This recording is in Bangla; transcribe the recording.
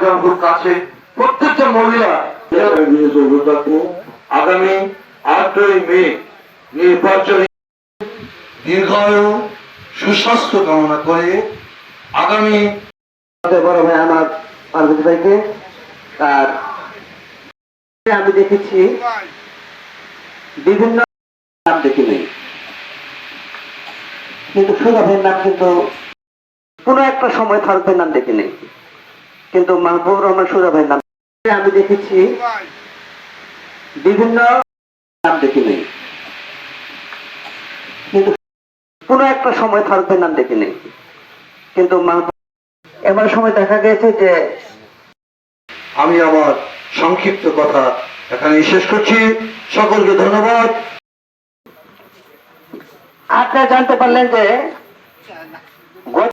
গ্রাম খুব কাছে। প্রত্যেকটা মহিলা আগামী আটই মে নির্বাচনে দীর্ঘায়ু সুস্বাস্থ্য কামনা করে আগামী বড় ভাই আমার পার্বতী ভাইকে আর আমি দেখেছি বিভিন্ন নাম দেখি নেই। কিন্তু সুজা ভাইয়ের নাম কিন্তু কোনো একটা সময় ফারুক ভাইয়ের নাম দেখি নেই। কিন্তু মাহবুব রহমান সুজা ভাইয়ের নাম আমি দেখেছি। বিভিন্ন নাম দেখি নেই। কিন্তু কোনো একটা সময় ফারুক ভাইয়ের নাম দেখি নেই। কিন্তু মাহবুব এবার সময় দেখা গেছে যে আমি আমার সংক্ষিপ্ত কথা এখানে শেষ করছি। সকলকে ধন্যবাদ। আপনারা জানতে পারলেন যে